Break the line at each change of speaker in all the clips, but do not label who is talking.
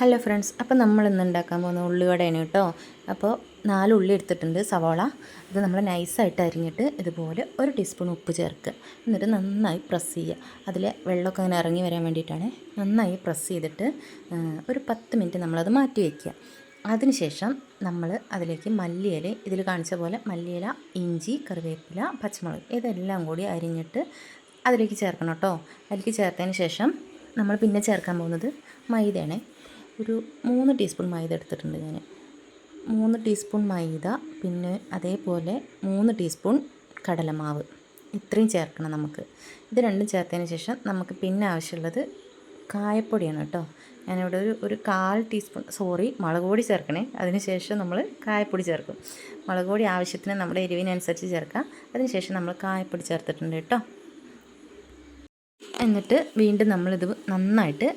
Hello friends അപ്പോൾ നമ്മൾ ഇന്ന് ഉണ്ടാക്കാൻ പോകുന്ന ഉള്ളിവടയാണ് കേട്ടോ. അപ്പോൾ നാല് ഉള്ളി എടുത്തിട്ടുണ്ട് സവാള. ഇത് നമ്മൾ നൈസായിട്ട് അരിഞ്ഞിട്ട് ഇതുപോലെ ഒരു ടീസ്പൂൺ ഉപ്പ് ചേർക്കുക. എന്നിട്ട് നന്നായി പ്രസ് ചെയ്യുക. അതിൽ വെള്ളമൊക്കെ അങ്ങനെ ഇറങ്ങി വരാൻ വേണ്ടിയിട്ടാണ് നന്നായി പ്രസ് ചെയ്തിട്ട് ഒരു പത്ത് മിനിറ്റ് നമ്മളത് മാറ്റി വയ്ക്കുക അതിനുശേഷം നമ്മൾ അതിലേക്ക് മല്ലിയില ഇതിൽ കാണിച്ച പോലെ മല്ലിയില ഇഞ്ചി കറിവേപ്പില പച്ചമുളക് ഇതെല്ലാം കൂടി അരിഞ്ഞിട്ട് അതിലേക്ക് ചേർക്കണം കേട്ടോ. അതിലേക്ക് ചേർത്തതിന് ശേഷം നമ്മൾ പിന്നെ ചേർക്കാൻ പോകുന്നത് മൈദയാണ്. ഒരു മൂന്ന് ടീസ്പൂൺ മൈദ എടുത്തിട്ടുണ്ട് ഞാൻ. മൂന്ന് ടീസ്പൂൺ മൈദ പിന്നെ അതേപോലെ മൂന്ന് ടീസ്പൂൺ കടലമാവ്. ഇത്രയും ചേർക്കണം നമുക്ക്. ഇത് രണ്ടും ചേർത്തതിന് ശേഷം നമുക്ക് പിന്നെ ആവശ്യമുള്ളത് കായപ്പൊടിയാണ് കേട്ടോ. ഞാനിവിടെ ഒരു ഒരു കാൽ ടീസ്പൂൺ സോറി മുളക് പൊടി ചേർക്കണേ. അതിന് ശേഷം നമ്മൾ കായപ്പൊടി ചേർക്കും. മുളക് പൊടി ആവശ്യത്തിന് നമ്മുടെ എരിവിനനുസരിച്ച് ചേർക്കാം. അതിന് ശേഷം നമ്മൾ കായപ്പൊടി ചേർത്തിട്ടുണ്ട് കേട്ടോ. എന്നിട്ട് വീണ്ടും നമ്മളിത് നന്നായിട്ട്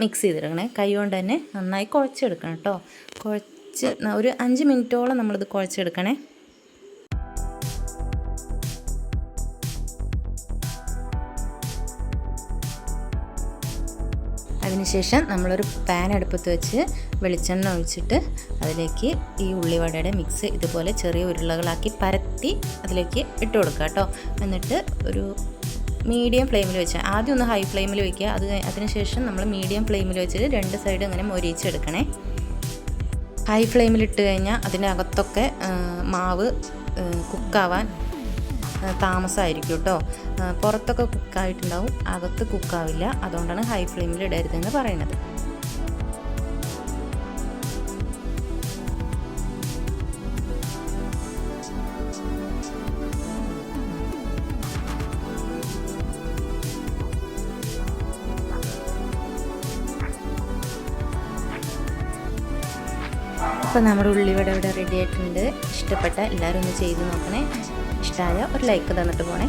മിക്സ് ചെയ്തെടുക്കണേ. കൈ കൊണ്ട് തന്നെ നന്നായി കുഴച്ചെടുക്കണം കേട്ടോ. കുഴച്ച് ഒരു അഞ്ച് മിനിറ്റോളം നമ്മളിത് കുഴച്ചെടുക്കണേ. അതിനുശേഷം നമ്മളൊരു പാൻ അടുപ്പത്ത് വെച്ച് വെളിച്ചെണ്ണ ഒഴിച്ചിട്ട് അതിലേക്ക് ഈ ഉള്ളിവടയുടെ മിക്സ് ഇതുപോലെ ചെറിയ ഉരുളകളാക്കി പരത്തി അതിലേക്ക് ഇട്ട് കൊടുക്കുക കേട്ടോ. എന്നിട്ട് ഒരു മീഡിയം ഫ്ലെയിമിൽ വെച്ച്. ആദ്യം ഒന്ന് ഹൈ ഫ്ലെയിമിൽ വെക്കുക. അത് അതിനുശേഷം നമ്മൾ മീഡിയം ഫ്ലെയിമിൽ വെച്ചിട്ട് രണ്ട് സൈഡ് അങ്ങനെ മൊരിച്ചെടുക്കണേ ഹൈ ഫ്ലെയിമിൽ ഇട്ട് കഴിഞ്ഞാൽ അതിന്റെ അകത്തൊക്കെ മാവ് കുക്കാവാൻ താമസമായിരിക്കും കേട്ടോ പുറത്തൊക്കെ കുക്കായിട്ടുണ്ടാവും അകത്ത് കുക്കാവില്ല അതുകൊണ്ടാണ് ഹൈ ഫ്ലെയിമിൽ ഇടരുതെന്ന് പറയുന്നത്. അപ്പോൾ നമ്മുടെ ഉള്ളിവിടെ ഇവിടെ റെഡി ആയിട്ടുണ്ട്. ഇഷ്ടപ്പെട്ട എല്ലാവരും ഒന്ന് ചെയ്ത് നോക്കണേ. ഇഷ്ടമായ ഒരു ലൈക്ക് തന്നിട്ട് പോണേ.